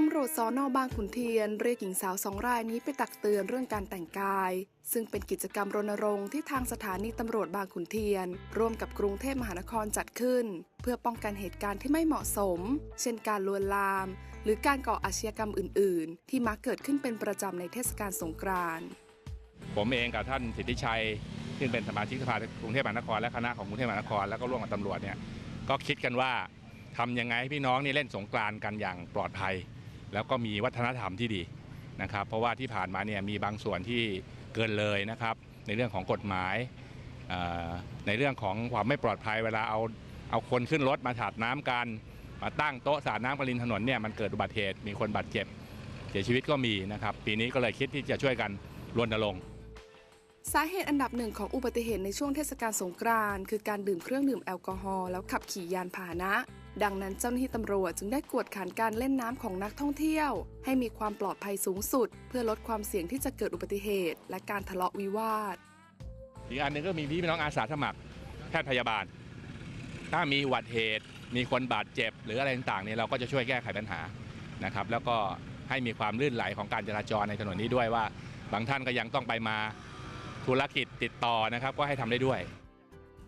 ตำรวจสอนอบางขุนเทียน เรียกหญิงสาวสองรายนี้ไปตักเตือนเรื่องการแต่งกาย ซึ่งเป็นกิจกรรมรณรงค์ที่ทางสถานีตำรวจบางขุนเทียน ร่วมกับกรุงเทพมหานครจัดขึ้น เพื่อป้องกันเหตุการณ์ที่ไม่เหมาะสม เช่นการลวนลาม หรือการก่ออาชญากรรมอื่น ๆ ที่มักเกิดขึ้นเป็นประจำในเทศกาลสงกรานต์ผมเองกับท่านสิทธิชัยซึ่งเป็นสมาชิกสภากรุงเทพมหานครและคณะของกรุงเทพมหานครแล้วก็ร่วมกับตำรวจเนี่ยก็คิดกันว่าทำยังไงให้พี่น้องนี่เล่นสงกรานต์กันอย่างปลอดภัย แล้วก็มีวัฒนธรรมที่ดีนะครับ เพราะว่าที่ผ่านมาเนี่ยมีบางส่วนที่เกินเลยนะครับ ในเรื่องของกฎหมายในเรื่องของความไม่ปลอดภัยเวลาเอาเอาคนขึ้นรถมาถาดน้ำกันมาตั้งโต๊ะสาดน้ำกริมถนนเนี่ยมันเกิดอุบัติเหตุมีคนบาดเจ็บ เสียชีวิตก็มีนะครับ ปีนี้ก็เลยคิดที่จะช่วยกันรณรงค์สาเหตุอันดับหนึ่งของอุบัติเหตุในช่วงเทศกาลสงกรานต์คือการดื่มเครื่องดื่มแอลกอฮอล์แล้วขับขี่ยานพาหนะ ดังนั้นเจ้าหน้าที่ตำรวจจึงได้กวดขันการเล่นน้ำของนักท่องเที่ยว ให้มีความปลอดภัยสูงสุด เพื่อลดความเสี่ยงที่จะเกิดอุบัติเหตุ และการทะเลาะวิวาท อีกอันหนึ่งก็มีพี่น้องอาสาสมัครแพทย์พยาบาล ถ้ามีอุบัติเหตุ มีคนบาดเจ็บ หรืออะไรต่างๆเนี่ยเราก็จะช่วยแก้ไขปัญหานะครับแล้วก็ให้มีความลื่นไหลของการจราจรในถนนนี้ด้วยว่า บางท่านก็ยังต้องไปมาธุรกิจติดต่อนะครับก็ให้ทำได้ด้วย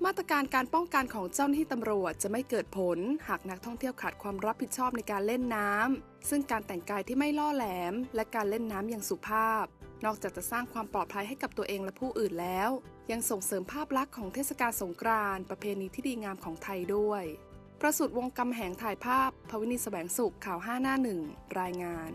มาตรการการป้องกันของเจ้าหน้าที่ตำรวจจะไม่เกิดผล หากนักท่องเที่ยวขาดความรับผิดชอบในการเล่นน้ำซึ่งการแต่งกายที่ไม่ล่อแหลม และการเล่นน้ำอย่างสุภาพ นอกจากจะสร้างความปลอดภัยให้กับตัวเองและผู้อื่นแล้ว ยังส่งเสริมภาพลักษณ์ของเทศกาลสงกรานต์ประเพณีที่ดีงามของไทยด้วย ประสุดวงกำแหงถ่ายภาพพวินีแสวงสุขข่าว5หน้าหนึ่งรายงาน